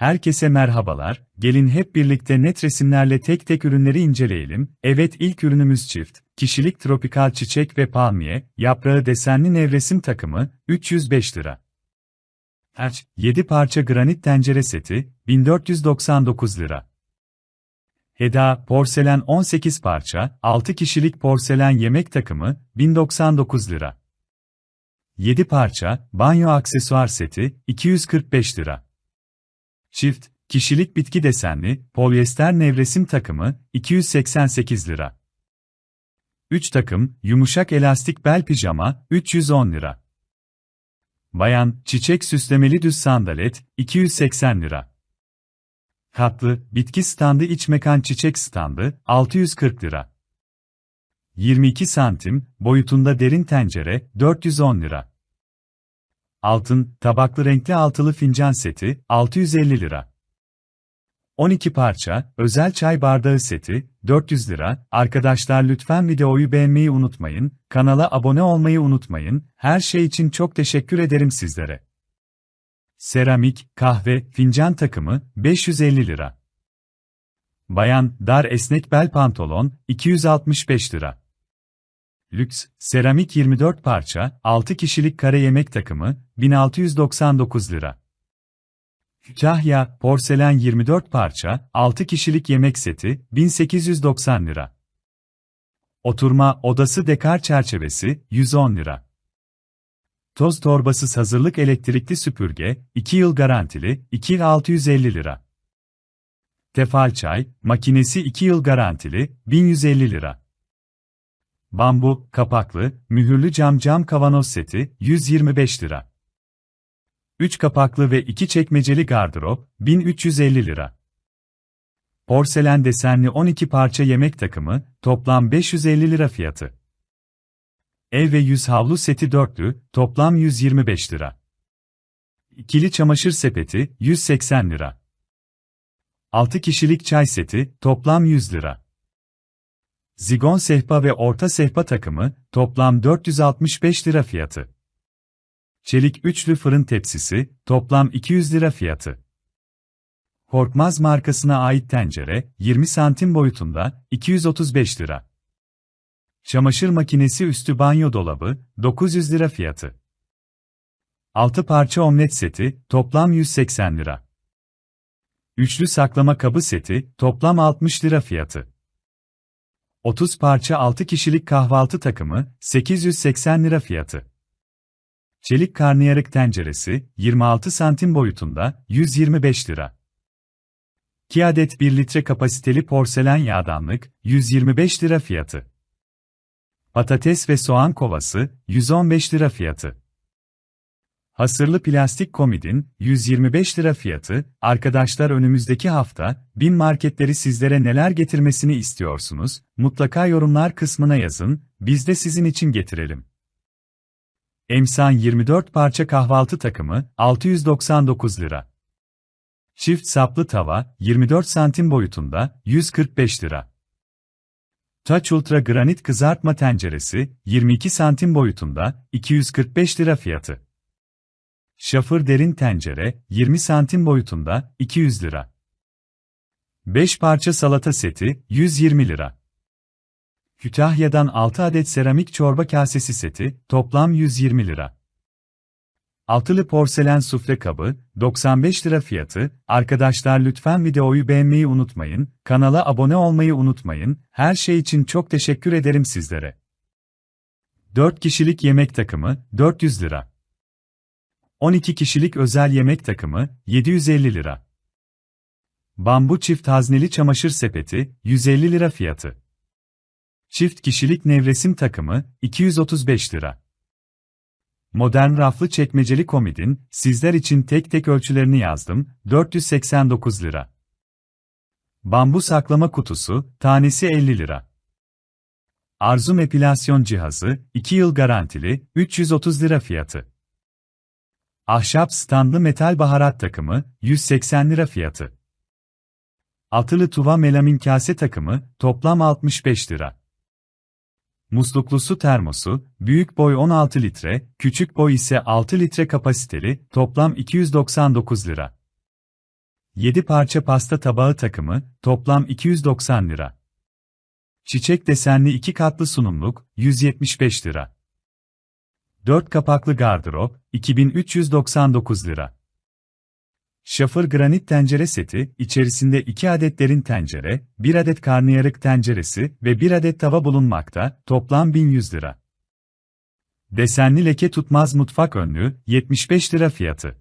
Herkese merhabalar, gelin hep birlikte net resimlerle tek tek ürünleri inceleyelim. Evet ilk ürünümüz çift, kişilik tropikal çiçek ve palmiye, yaprağı desenli nevresim takımı, 305 lira. Erç, 7 parça granit tencere seti, 1499 lira. Heda, porselen 18 parça, 6 kişilik porselen yemek takımı, 1099 lira. 7 parça, banyo aksesuar seti, 245 lira. Çift, kişilik bitki desenli, polyester nevresim takımı, 288 lira. 3 takım, yumuşak elastik bel pijama, 310 lira. Bayan, çiçek süslemeli düz sandalet, 280 lira. Katlı, bitki standı iç mekan çiçek standı, 640 lira. 22 santim, boyutunda derin tencere, 410 lira. Altın, tabaklı renkli altılı fincan seti, 650 lira. 12 parça, özel çay bardağı seti, 400 lira. Arkadaşlar lütfen videoyu beğenmeyi unutmayın, kanala abone olmayı unutmayın, her şey için çok teşekkür ederim sizlere. Seramik, kahve, fincan takımı, 550 lira. Bayan, dar esnek bel pantolon, 265 lira. Lüks, seramik 24 parça, 6 kişilik kare yemek takımı, 1699 lira. Kahya, porselen 24 parça, 6 kişilik yemek seti, 1890 lira. Oturma odası dekar çerçevesi, 110 lira. Toz torbasız hazırlık elektrikli süpürge, 2 yıl garantili, 2 yıl 650 lira. Tefal çay, makinesi 2 yıl garantili, 1150 lira. Bambu, kapaklı, mühürlü cam cam kavanoz seti, 125 lira. 3 kapaklı ve 2 çekmeceli gardırop, 1350 lira. Porselen desenli 12 parça yemek takımı, toplam 550 lira fiyatı. Ev ve yüz havlu seti dörtlü, toplam 125 lira. İkili çamaşır sepeti, 180 lira. 6 kişilik çay seti, toplam 100 lira. Zigon sehpa ve orta sehpa takımı, toplam 465 lira fiyatı. Çelik üçlü fırın tepsisi, toplam 200 lira fiyatı. Korkmaz markasına ait tencere, 20 santim boyutunda, 235 lira. Çamaşır makinesi üstü banyo dolabı, 900 lira fiyatı. 6 parça omlet seti, toplam 180 lira. Üçlü saklama kabı seti, toplam 60 lira fiyatı. 30 parça 6 kişilik kahvaltı takımı, 880 lira fiyatı. Çelik karnıyarık tenceresi, 26 santim boyutunda, 125 lira. 2 adet 1 litre kapasiteli porselen yağdanlık, 125 lira fiyatı. Patates ve soğan kovası, 115 lira fiyatı. Hasırlı plastik komidin, 125 lira fiyatı, arkadaşlar önümüzdeki hafta, bin marketleri sizlere neler getirmesini istiyorsunuz, mutlaka yorumlar kısmına yazın, biz de sizin için getirelim. Emsan 24 parça kahvaltı takımı, 699 lira. Çift saplı tava, 24 santim boyutunda, 145 lira. Touch Ultra granit kızartma tenceresi, 22 santim boyutunda, 245 lira fiyatı. Şafır derin tencere, 20 santim boyutunda, 200 lira. 5 parça salata seti, 120 lira. Kütahya'dan 6 adet seramik çorba kasesi seti, toplam 120 lira. Altılı porselen sufle kabı, 95 lira fiyatı. Arkadaşlar lütfen videoyu beğenmeyi unutmayın, kanala abone olmayı unutmayın. Her şey için çok teşekkür ederim sizlere. 4 kişilik yemek takımı, 400 lira. 12 kişilik özel yemek takımı, 750 lira. Bambu çift hazneli çamaşır sepeti, 150 lira fiyatı. Çift kişilik nevresim takımı, 235 lira. Modern raflı çekmeceli komodin, sizler için tek tek ölçülerini yazdım, 489 lira. Bambu saklama kutusu, tanesi 50 lira. Arzum epilasyon cihazı, 2 yıl garantili, 330 lira fiyatı. Ahşap standlı metal baharat takımı, 180 lira fiyatı. Altılı tuva melamin kase takımı, toplam 65 lira. Musluklu su termosu, büyük boy 16 litre, küçük boy ise 6 litre kapasiteli, toplam 299 lira. 7 parça pasta tabağı takımı, toplam 290 lira. Çiçek desenli 2 katlı sunumluk, 175 lira. 4 kapaklı gardırop, 2399 lira. Şafır granit tencere seti, içerisinde 2 adet derin tencere, 1 adet karnıyarık tenceresi ve 1 adet tava bulunmakta, toplam 1100 lira. Desenli leke tutmaz mutfak önlüğü, 75 lira fiyatı.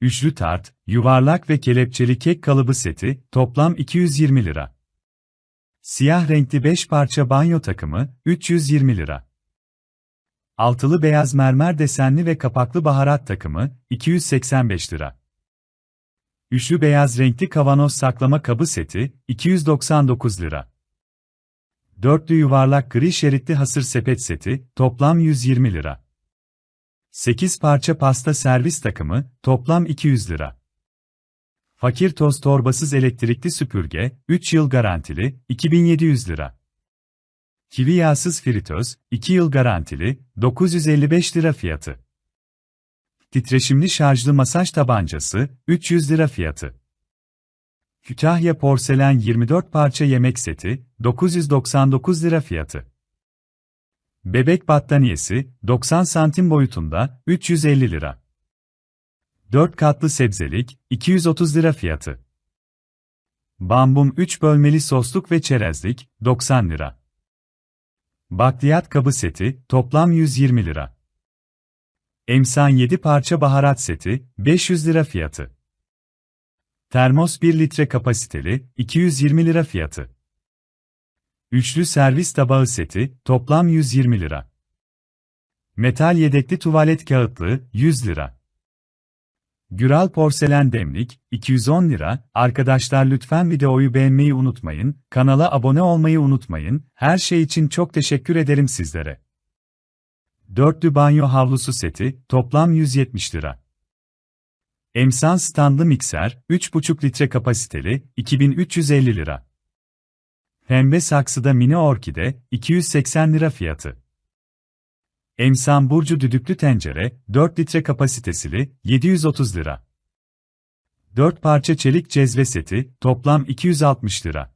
Üçlü tart, yuvarlak ve kelepçeli kek kalıbı seti, toplam 220 lira. Siyah renkli 5 parça banyo takımı, 320 lira. Altılı beyaz mermer desenli ve kapaklı baharat takımı, 285 lira. Üçlü beyaz renkli kavanoz saklama kabı seti, 299 lira. Dörtlü yuvarlak gri şeritli hasır sepet seti, toplam 120 lira. 8 parça pasta servis takımı, toplam 200 lira. Fakir toz torbasız elektrikli süpürge, 3 yıl garantili, 2700 lira. Kivi yağsız fritöz, 2 yıl garantili, 955 lira fiyatı. Titreşimli şarjlı masaj tabancası, 300 lira fiyatı. Kütahya porselen 24 parça yemek seti, 999 lira fiyatı. Bebek battaniyesi, 90 santim boyutunda, 350 lira. 4 katlı sebzelik, 230 lira fiyatı. Bambum 3 bölmeli sosluk ve çerezlik, 90 lira. Bakliyat kabı seti, toplam 120 lira. Emsan 7 parça baharat seti, 500 lira fiyatı. Termos 1 litre kapasiteli, 220 lira fiyatı. Üçlü servis tabağı seti, toplam 120 lira. Metal yedekli tuvalet kağıtlığı, 100 lira. Güral porselen demlik, 210 lira. Arkadaşlar lütfen videoyu beğenmeyi unutmayın, kanala abone olmayı unutmayın, her şey için çok teşekkür ederim sizlere. Dörtlü banyo havlusu seti, toplam 170 lira. Emsan standlı mikser, 3,5 litre kapasiteli, 2350 lira. Pembe saksıda mini orkide, 280 lira fiyatı. Emsan Burcu düdüklü tencere, 4 litre kapasitesili, 730 lira. 4 parça çelik cezve seti, toplam 260 lira.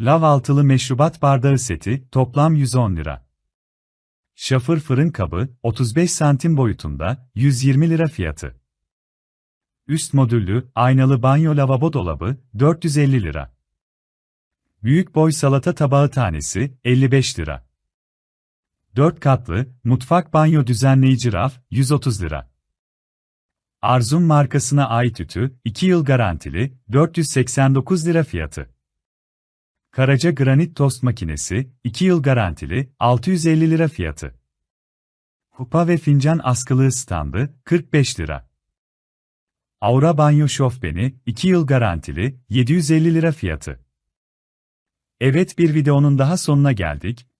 Lav altılı meşrubat bardağı seti, toplam 110 lira. Şafır fırın kabı, 35 santim boyutunda, 120 lira fiyatı. Üst modüllü, aynalı banyo lavabo dolabı, 450 lira. Büyük boy salata tabağı tanesi, 55 lira. 4 katlı, mutfak banyo düzenleyici raf, 130 lira. Arzum markasına ait ütü, 2 yıl garantili, 489 lira fiyatı. Karaca granit tost makinesi, 2 yıl garantili, 650 lira fiyatı. Kupa ve fincan askılığı standı, 45 lira. Aura banyo şofbeni, 2 yıl garantili, 750 lira fiyatı. Evet bir videonun daha sonuna geldik.